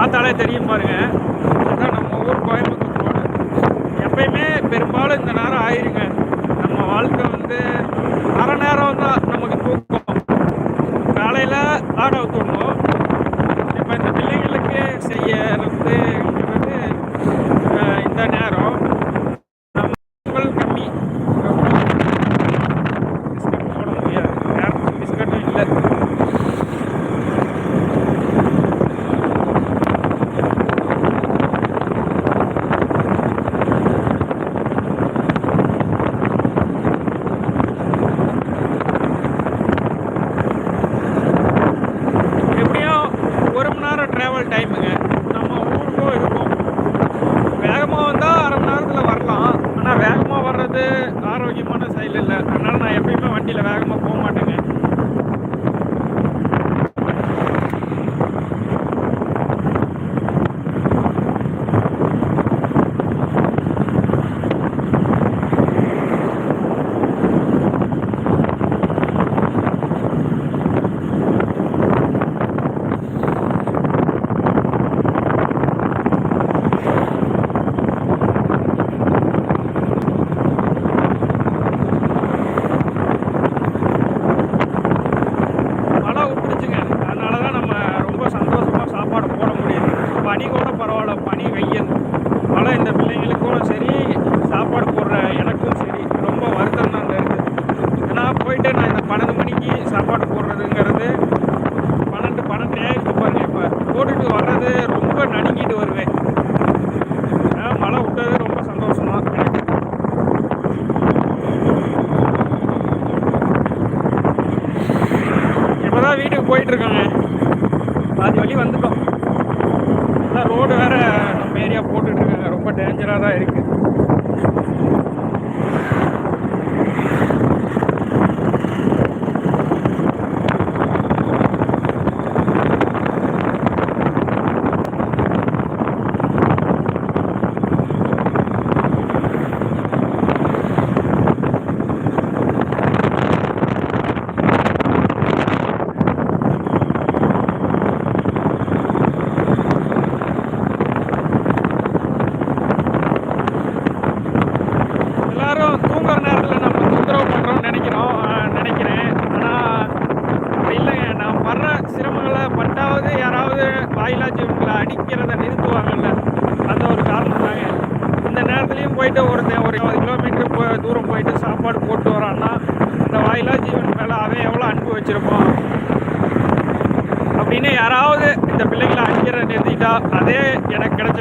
பார்த்தாலே தெரியும் பாருங்க. அதான் நம்ம ஊர் கோயம்புத்தூர் ரோடு எப்பயுமே பெரும்பாலும் இந்த நேரம் ஆயிருங்க. நம்ம வாழ்க்கை வந்து அரை நேரம் தான் நமக்கு தூக்கம். காலையில் ஆட விட்டுடணும் வந்து ஆரோக்கியமான செயல் இல்லை. அதனால் நான் எப்பயுமே வண்டியில் வேகமாக போக மாட்டேங்க மழை விட்டுருச்சுங்க அதனால தான் நம்ம ரொம்ப சந்தோஷமாக சாப்பாடு போட முடியுது பனி கூட பரவாயில்ல பனி வெயில். மழை இந்த பிள்ளைங்களுக்கும் சரி சாப்பாடு போடுற எனக்கும் சரி ரொம்ப வருத்தம் தான் இருக்குது ஏன்னா போயிட்டு நான் இந்த பன்னெண்டு மணிக்கு சாப்பாடு போடுறதுங்கிறது பன்னெண்டு பன்னெண்டு ஆயிடுச்சு பாருங்கள் இப்போ. போட்டுட்டு வர்றது ரொம்ப நடுங்கிட்டு வருவேன். மழை விட்டது ரொம்ப சந்தோஷம் தான் வீட்டுக்கு போயிட்டுருக்காங்க பாதி வழி வந்துட்டோம் அதான் ரோடு வேற நம்ம ஏரியா போட்டுட்டு இருக்காங்க ரொம்ப டேஞ்சராக தான் இருக்குது வாயிலா ஜீவன்களை அடிக்கிறத நிறுத்துவாங்கல்ல? அந்த ஒரு காரணம் தாங்க இந்த நேரத்துலையும் போயிட்டு ஒருத்தன் ஒரு இருபது கிலோமீட்டர் போ தூரம் போயிட்டு சாப்பாடு போட்டு வரான்னா இந்த வாயிலா ஜீவன் மேலே அவன் எவ்வளோ அன்பு வச்சுருப்பான்? அப்படின்னு யாராவது இந்த பிள்ளைகளை அடிக்கிற நிறுத்திட்டா அதே எனக்கு கிடைச்ச